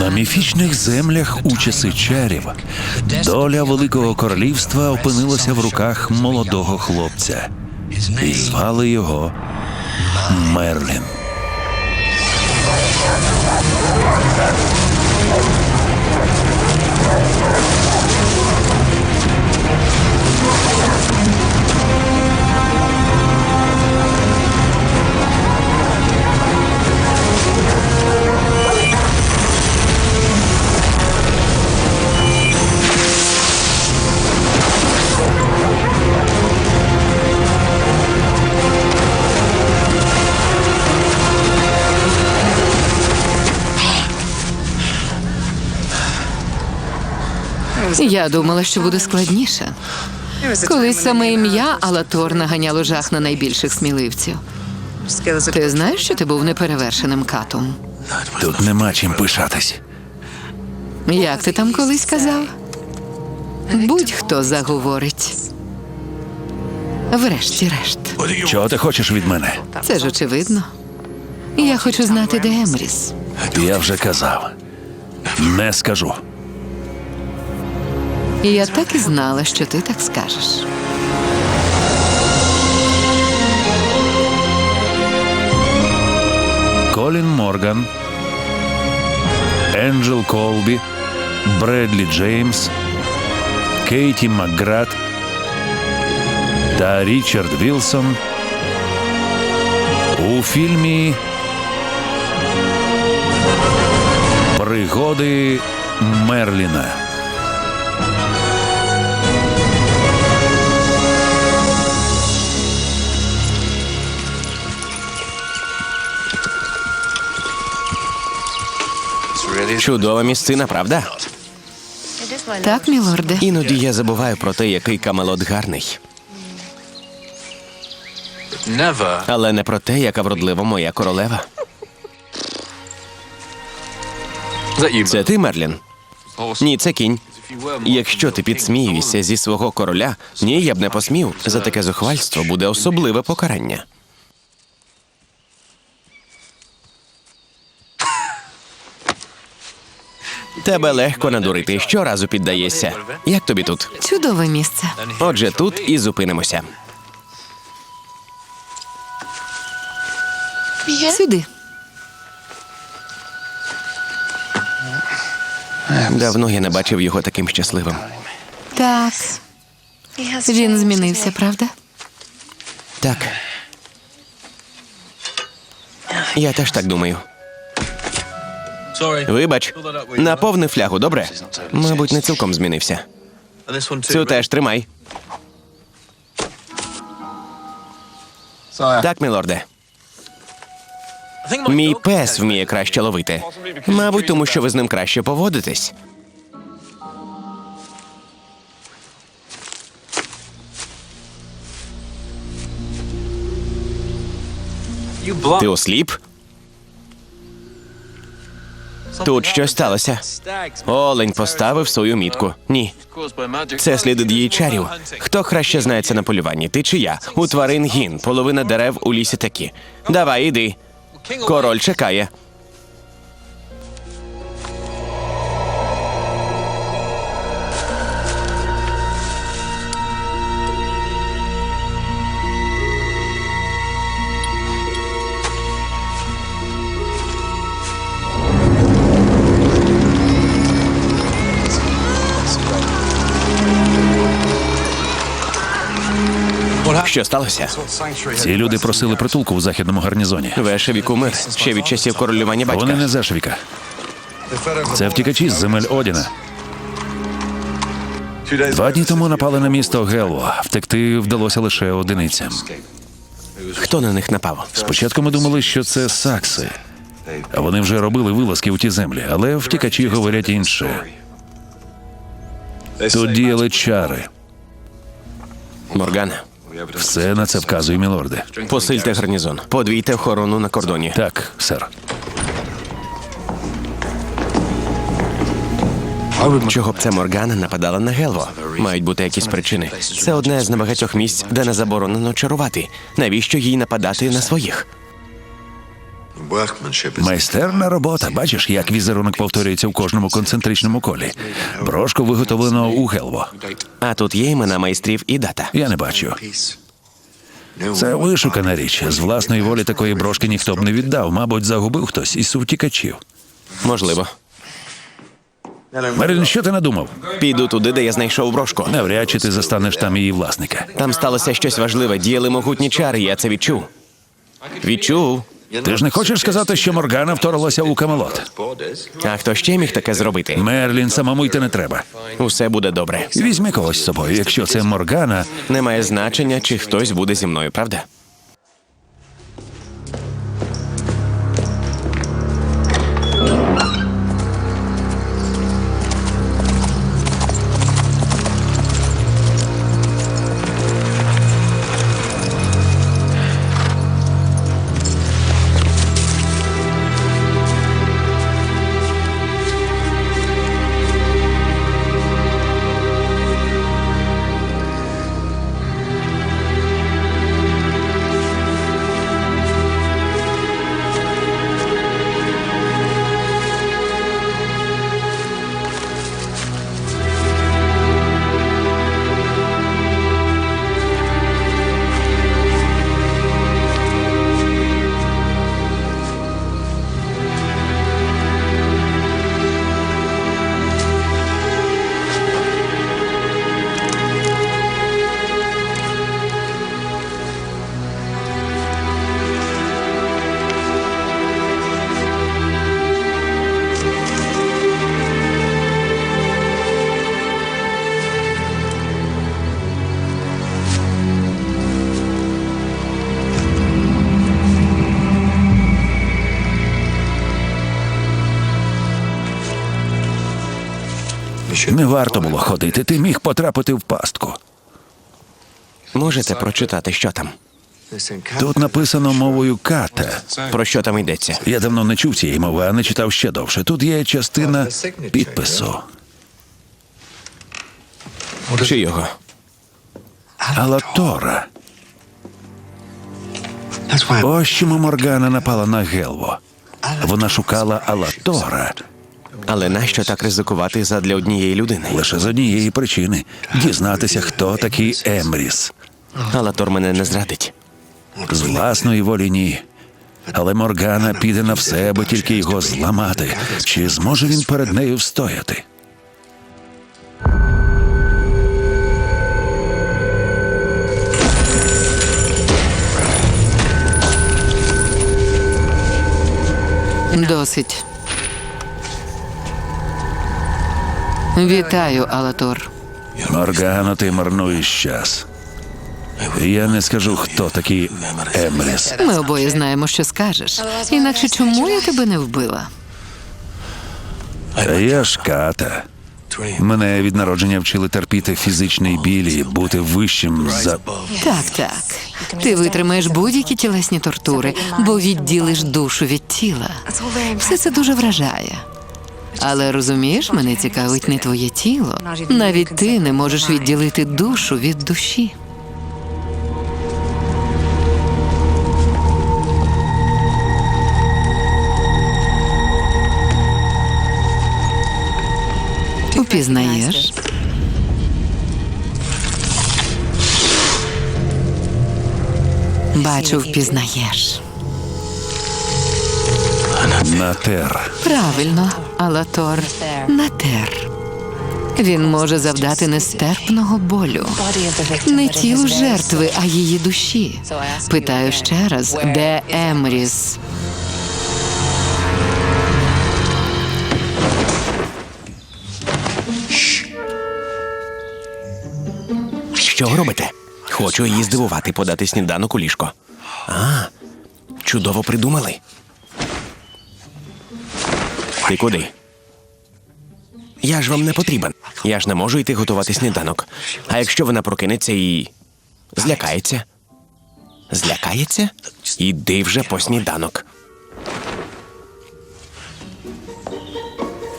На міфічних землях у часи чарів доля великого королівства опинилася в руках молодого хлопця, і звали його Мерлін. Я думала, що буде складніше. Колись саме ім'я Алатор наганяло жах на найбільших сміливців. Ти знаєш, що ти був неперевершеним катом? Тут нема чим пишатись. Як ти там колись казав? Будь-хто заговорить. Врешті-решт, Чого ти хочеш від мене? це ж очевидно. Я хочу знати, де Емріс. Я вже казав. Не скажу. І я так і знала, що ти так скажеш. Колін Морган, Енджел Колбі, Бредлі Джеймс, Кейті Макград та Річард Вілсон у фільмі Пригоди Мерліна. Чудова місцина, правда? Так, мілорде. Іноді я забуваю про те, який камелот гарний, Never. але не про те, яка вродлива моя королева. Це ти, Мерлін? Ні, це кінь. Якщо ти підсміюєшся зі свого короля, ні, я б не посмів. За таке зухвальство буде особливе покарання. Тебе легко надурити. Щоразу піддаєшся. Як тобі тут? Чудове місце. Отже, тут і зупинимося. Сюди. Давно я не бачив його таким щасливим. Так. Він змінився, правда? Так. Я теж так думаю. Вибач, наповни флягу, добре? Мабуть, не цілком змінився. Цю теж тримай. Так, мілорде. Мій пес вміє краще ловити. Мабуть, тому що ви з ним краще поводитесь. Ти осліп? Тут щось сталося. Олень поставив свою мітку. Ні. Це сліди дії чарів. Хто краще знається на полюванні? Ти чи я? У тварин гін, половина дерев у лісі такі. Давай, іди. Король чекає. Що сталося? Ці люди просили притулку в західному гарнізоні. Вешеві кумир ще від часів королювання Вони не зашвіка. Це втікачі з земель Одіна. Два дні тому напали на місто Гелво. Втекти вдалося лише одиницям. Хто на них напав? Спочатку ми думали, що це сакси. Вони вже робили вилазки у ті землі, але втікачі говорять інше. Тут діяли чари. Моргана. Все на це вказує мілорде. Посильте гарнізон. Подвійте охорону на кордоні. Так, сер. Чого б це Моргана нападала на Гелво? Мають бути якісь причини. Це одне з небагатьох місць, де не заборонено чарувати. Навіщо їй нападати на своїх? Майстерна робота. Бачиш, як візерунок повторюється в кожному концентричному колі. Брошку виготовлено у Гелво. А тут є імена майстрів і дата. Я не бачу. Це вишукана річ. З власної волі такої брошки ніхто б не віддав. Мабуть, загубив хтось із сувтікачів. Можливо. Мерин, що ти надумав? Піду туди, де я знайшов брошку. Навряд чи ти застанеш там її власника. Там сталося щось важливе. Діяли могутні чари, я це відчув. Відчув. Ти ж не хочеш сказати, що Моргана вторглася у Камелот? А хто ще міг таке зробити? Мерлін самому йти не треба. Усе буде добре. Візьми когось з собою. Якщо це Моргана, Немає значення, чи хтось буде зі мною, правда? Не варто було ходити. Ти міг потрапити в пастку. Можете прочитати, що там? Тут написано мовою ката. Про що там йдеться? Я давно не чув цієї мови, а не читав ще довше. Тут є частина підпису. Чи його? Алатора. Ось чому Моргана напала на Гелво. Вона шукала Алатора Але нащо так ризикувати задля однієї людини? лише з однієї причини дізнатися, хто такий Емріс. Алатор мене не зрадить. З власної волі ні. Але Моргана піде на все, аби тільки його зламати. Чи зможе він перед нею встояти? Досить. Вітаю, Алатор. Моргано, ти марнуєш час. Я не скажу, хто такий Емріс. Ми обоє знаємо, що скажеш. Інакше чому я тебе не вбила? Та я ж ката. Мене від народження вчили терпіти фізичний біль і бути вищим за. Так, так. Ти витримаєш будь-які тілесні тортури, бо відділиш душу від тіла. Все це дуже вражає. Але розумієш, мене цікавить не твоє тіло. Навіть ти не можеш відділити душу від душі. Упізнаєш? Бачу, впізнаєш. Натер. Правильно, Алатор натер. Він може завдати нестерпного болю. Не тілу жертви, а її душі. Питаю ще раз, де Емріс? Що ви робите? Хочу її здивувати, подати сніданок у ліжко. А, чудово придумали. Ти куди? Я ж вам не потрібен. Я ж не можу йти готувати сніданок. А якщо вона прокинеться і злякається? Злякається? Іди вже по сніданок.